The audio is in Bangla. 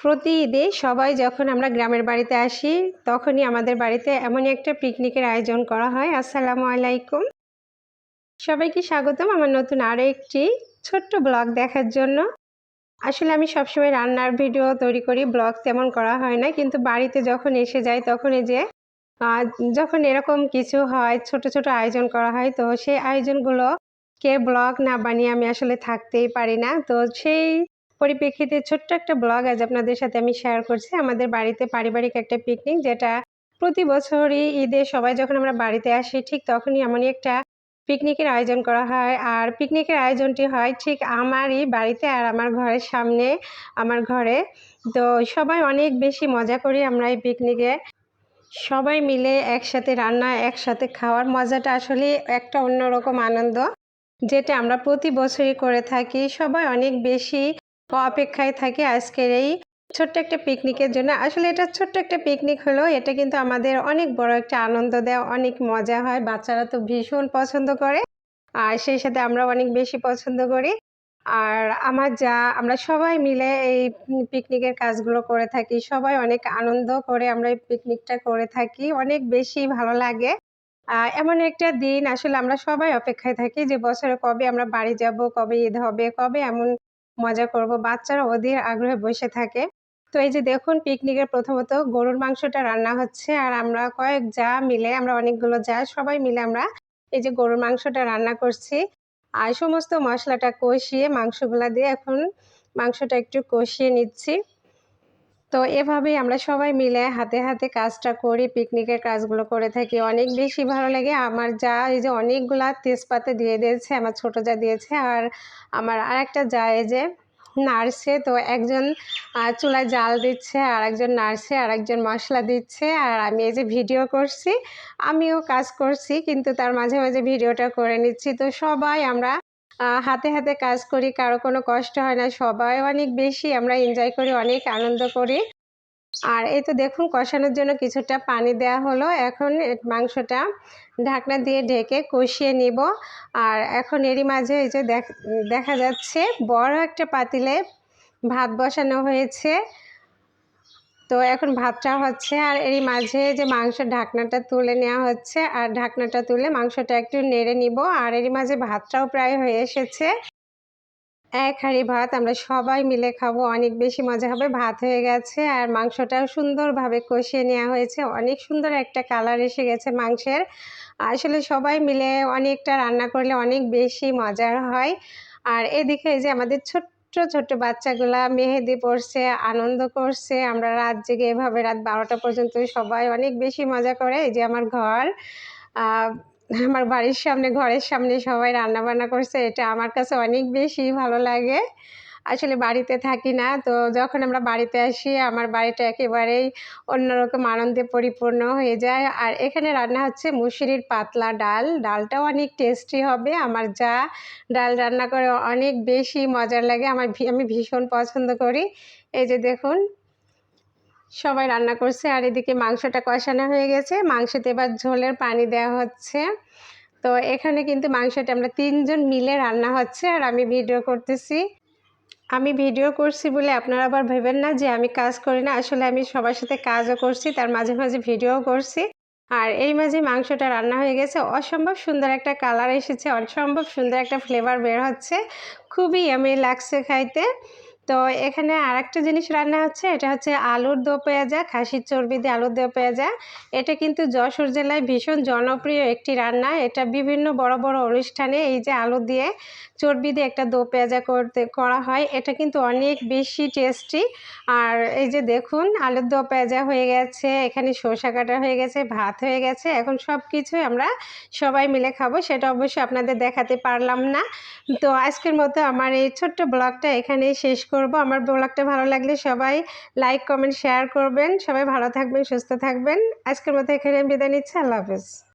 প্রতি ঈদে সবাই যখন আমরা গ্রামের বাড়িতে আসি, তখনই আমাদের বাড়িতে এমনই একটা পিকনিকের আয়োজন করা হয়। আসসালামু আলাইকুম। সবাইকে স্বাগতম আমার নতুন আরও একটি ছোট্ট ব্লগ দেখার জন্য। আসলে আমি সবসময় রান্নার ভিডিও তৈরি করি, ব্লগ তেমন করা হয় না। কিন্তু বাড়িতে যখন এসে যাই, তখন এই যে যখন এরকম কিছু হয়, ছোট ছোট আয়োজন করা হয়, তো সেই আয়োজনগুলো কে ব্লগ না বানিয়ে আমি আসলে থাকতেই পারি না। তো সেই পরিপ্রেক্ষিতে ছোট্ট একটা ব্লগ আজ আপনাদের সাথে আমি শেয়ার করছি। আমাদের বাড়িতে পারিবারিক একটা পিকনিক যেটা প্রতি বছরই ঈদে সবাই যখন আমরা বাড়িতে আসি, ঠিক তখনই এমনই একটা পিকনিকের আয়োজন করা হয়। আর পিকনিকের আয়োজনটি হয় ঠিক আমারই বাড়িতে আর আমার ঘরের সামনে, আমার ঘরে। তো সবাই অনেক বেশি মজা করি আমরা এই পিকনিকে সবাই মিলে একসাথে রান্না, একসাথে খাওয়ার মজাটা আসলে একটা অন্যরকম আনন্দ, যেটা আমরা প্রতি বছরই করে থাকি। সবাই অনেক বেশি অপেক্ষায় থাকি আজকের এই ছোট্ট একটা পিকনিকের জন্য। আসলে এটা ছোট্ট একটা পিকনিক হলো, এটা কিন্তু আমাদের অনেক বড় একটা আনন্দ দেয়, অনেক মজা হয়, বাচ্চারা তো ভীষণ পছন্দ করে, আর সেই সাথে আমরা অনেক বেশি পছন্দ করি। আর আমার যা, আমরা সবাই মিলে এই পিকনিকের কাজগুলো করে থাকি, সবাই অনেক আনন্দ করে আমরা এই পিকনিকটা করে থাকি, অনেক বেশি ভালো লাগে। এমন একটা দিন আসলে আমরা সবাই অপেক্ষায় থাকি যে বছরে কবে আমরা বাড়ি যাব, কবে ঈদ হবে, কবে এমন মজা করব। বাচ্চারা ওদের আগ্রহে বসে থাকে। তো এই যে দেখুন পিকনিকের প্রথমত গরুর মাংসটা রান্না হচ্ছে আর আমরা কয়েক যা মিলে আমরা অনেকগুলো যা সবাই মিলে আমরা এই যে গরুর মাংসটা রান্না করছি। আর সমস্ত মশলাটা কষিয়ে মাংসগুলা দিয়ে এখন মাংসটা একটু কষিয়ে নিচ্ছি। তো এভাবেই আমরা সবাই মিলে হাতে হাতে কাজটা করি পিকনিকের কাজগুলো করে থাকি। অনেক বেশি ভালো লাগে। আমার যা এই যে অনেকগুলা তেজপাতে দিয়ে দিয়েছে, আমার ছোটো যা দিয়েছে, আর আমার আরেকটা যা এই যে নার্সে তো একজন চুলায় জাল দিচ্ছে আর একজন নার্সে আর একজন মশলা দিচ্ছে, আর আমি এই যে ভিডিও করছি, আমিও কাজ করছি, কিন্তু তার মাঝে মাঝে ভিডিওটা করে নিচ্ছি। তো সবাই আমরা হাতে হাতে কাজ করি, কারও কোনো কষ্ট হয় না, সবাই অনেক বেশি, আমরা এনজয় করি, অনেক আনন্দ করি। আর এই তো দেখুন, কষানোর জন্য কিছুটা পানি দেওয়া হলো, এখন মাংসটা ঢাকনা দিয়ে ঢেকে কষিয়ে নিব। আর এখন এরই মাঝে এই যে দেখা যাচ্ছে, বড় একটা পাতিলে ভাত বসানো হয়েছে। তো এখন ভাতটা হচ্ছে আর এরই মাঝে যে মাংসের ঢাকনাটা তুলে নেওয়া হচ্ছে আর ঢাকনাটা তুলে মাংসটা একটু নেড়ে নিব আর এরই মাঝে ভাতটাও প্রায় হয়ে এসেছে। এক হাঁড়ি ভাত আমরা সবাই মিলে খাব, অনেক বেশি মজা হবে, ভাত হয়ে গেছে আর মাংসটাও সুন্দরভাবে কষিয়ে নেওয়া হয়েছে, অনেক সুন্দর একটা কালার এসে গেছে মাংসের। আসলে সবাই মিলে অনেকটা রান্না করলে অনেক বেশি মজার হয়। আর এদিকে যে আমাদের ছোট্ট ছোট্ট ছোট্ট বাচ্চাগুলা মেহেদি পড়ছে আনন্দ করছে। আমরা রাত জেগে এভাবে রাত বারোটা পর্যন্ত সবাই অনেক বেশি মজা করে। এই যে আমার ঘর আমার বাড়ির সামনে, ঘরের সামনে সবাই রান্না বান্না করছে। এটা আমার কাছে অনেক বেশি ভালো লাগে। আসলে বাড়িতে থাকি না। তো যখন আমরা বাড়িতে আসি, আমার বাড়িটা একেবারেই অন্যরকম আনন্দে পরিপূর্ণ হয়ে যায়। আর এখানে রান্না হচ্ছে মুসুরির পাতলা ডাল। ডালটাও অনেক টেস্টি হবে। আমার যা ডাল রান্না করে অনেক বেশি মজার লাগে। আমার আমি ভীষণ পছন্দ করি। এই যে দেখুন, সবাই রান্না করছে আর এদিকে মাংসটা কষানো হয়ে গেছে। মাংসতে এবার ঝোলের পানি দেওয়া হচ্ছে। তো এখানে কিন্তু মাংসটা আমরা তিনজন মিলে রান্না হচ্ছে আর আমি ভিডিও করতেছি। আমি ভিডিও করছি বলে আপনারা আবার ভেবেন না যে আমি কাজ করি না। আসলে আমি সবার সাথে কাজও করছি, তার মাঝে মাঝে ভিডিও করছি। আর এই মাঝে মাংসটা রান্না হয়ে গেছে। অসম্ভব সুন্দর একটা কালার এসেছে, অসম্ভব সুন্দর একটা ফ্লেভার বের হচ্ছে। খুবই আমি লাগছে খাইতে। তো এখানে আর একটা জিনিস রান্না হচ্ছে, এটা হচ্ছে আলুর দো পেঁয়াজা, খাসির চর্বি দিয়ে আলুর দো পেঁয়াজা। এটা কিন্তু যশোর জেলায় ভীষণ জনপ্রিয় একটি রান্না। এটা বিভিন্ন বড় বড় অনুষ্ঠানে এই যে আলু দিয়ে চর্বি দিয়ে একটা দো পেঁয়াজা করতে, করা হয়। এটা কিন্তু অনেক বেশি টেস্টি। আর এই যে দেখুন, আলুর দো পেঁয়াজা হয়ে গেছে, এখানে সর্ষা কাটা হয়ে গেছে, ভাত হয়ে গেছে। এখন সব কিছুই আমরা সবাই মিলে খাব, সেটা অবশ্যই আপনাদের দেখাতে পারলাম না। তো আজকের মতো আমার এই ছোট্ট ব্লগটা এখানেই শেষ করব। আমার ব্লগটা ভালো লাগলে সবাই লাইক কমেন্ট শেয়ার করবেন। সবাই ভালো থাকবেন, সুস্থ থাকবেন। আজকের মতো এখানে আমি বিদায় নিচ্ছি। আল্লাহ হাফেজ।